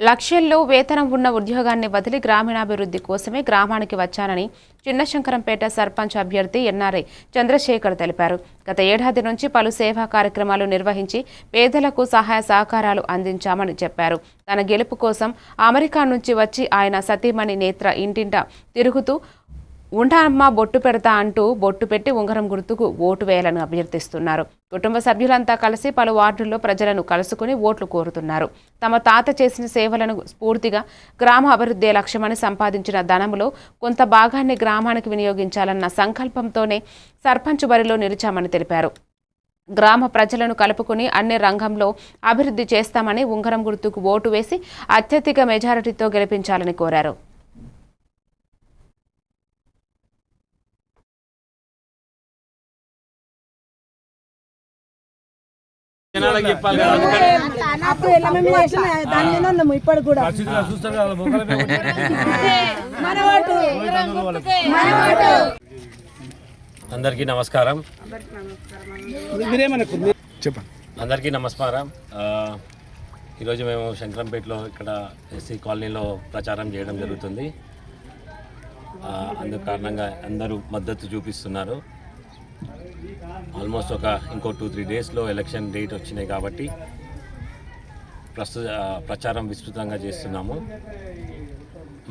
లక్ష్యంలో వేతనం ఉన్న ఉద్యోగాన్ని వదిలి గ్రామీణాభివృద్ధి కోసమే గ్రామానికి వచ్చానని చిన్నశంకరంపేట సర్పంచ్ అభ్యర్థి ఎన్ఆర్ఐ చంద్రశేఖర్ తెలిపారు. గత ఏడాది నుంచి పలు సేవా కార్యక్రమాలు నిర్వహించి పేదలకు సహాయ సహకారాలు అందించామని చెప్పారు. తన గెలుపు కోసం అమెరికా నుంచి వచ్చి ఆయన సతీమణి నేత్ర ఇంటింట తిరుగుతూ ఉంటానమ్మా బొట్టు పెడతా అంటూ బొట్టు పెట్టి ఉంగరం గుర్తుకు ఓటు వేయాలని అభ్యర్థిస్తున్నారు. కుటుంబ సభ్యులంతా కలిసి పలు వార్డుల్లో ప్రజలను కలుసుకుని ఓట్లు కోరుతున్నారు. తమ తాత చేసిన సేవలను స్ఫూర్తిగా గ్రామ అభివృద్ధి లక్ష్యమని సంపాదించిన ధనములో కొంత భాగాన్ని గ్రామానికి వినియోగించాలన్న సంకల్పంతోనే సర్పంచ్ బరిలో నిలిచామని తెలిపారు. గ్రామ ప్రజలను కలుపుకుని అన్ని రంగంలో అభివృద్ధి చేస్తామని ఉంగరం గుర్తుకు ఓటు వేసి అత్యధిక మెజారిటీతో గెలిపించాలని కోరారు. అప్పుడు ఎలా మేము చేసిన దాని మీద ఉన్నాము ఇప్పుడు కూడా. మన ఓటు. మన ఓటు. అందరికీ నమస్కారం. చెప్పండి. అందరికీ నమస్కారం. ఈరోజు మేము శంకరంపేటలో ఇక్కడ ఎస్సీ కాలనీలో ప్రచారం చేయడం జరుగుతుంది. ఆ, అందుకు కారణంగా అందరూ మద్దతు చూపిస్తున్నారు. ఆల్మోస్ట్ ఒక ఇంకో టూ త్రీ డేస్లో ఎలక్షన్ డేట్ వచ్చినాయి కాబట్టి ప్రస్తుత ప్రచారం విస్తృతంగా చేస్తున్నాము.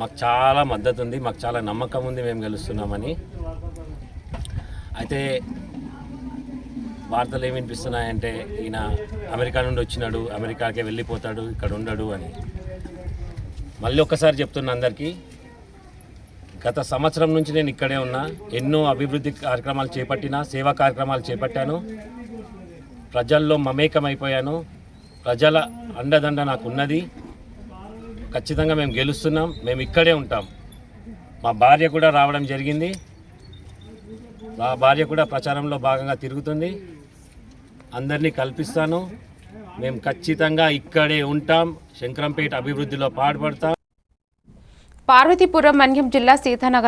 మాకు చాలా మద్దతు ఉంది మాకు చాలా నమ్మకం ఉంది మేము గెలుస్తున్నామని. అయితే వార్తలు ఏమి వినిపిస్తున్నాయంటే ఈయన అమెరికా నుండి వచ్చినాడు అమెరికాకే వెళ్ళిపోతాడు ఇక్కడ ఉండడు అని. మళ్ళీ ఒక్కసారి చెప్తున్నా అందరికీ గత సంవత్సరం నుంచి నేను ఇక్కడే ఉన్నా. ఎన్నో అభివృద్ధి కార్యక్రమాలు చేపట్టిన సేవా కార్యక్రమాలు చేపట్టాను. ప్రజల్లో మమేకమైపోయాను. ప్రజల అండదండ నాకు ఉన్నది ఖచ్చితంగా మేము గెలుస్తున్నాం. మేము ఇక్కడే ఉంటాం. మా భార్య కూడా రావడం జరిగింది. మా భార్య కూడా ప్రచారంలో భాగంగా తిరుగుతుంది. అందరినీ కల్పిస్తాను. మేము ఖచ్చితంగా ఇక్కడే ఉంటాం. శంకరంపేట అభివృద్ధిలో పాటుపడతాం. పార్వతీపురం మన్యం జిల్లా సీతానగర్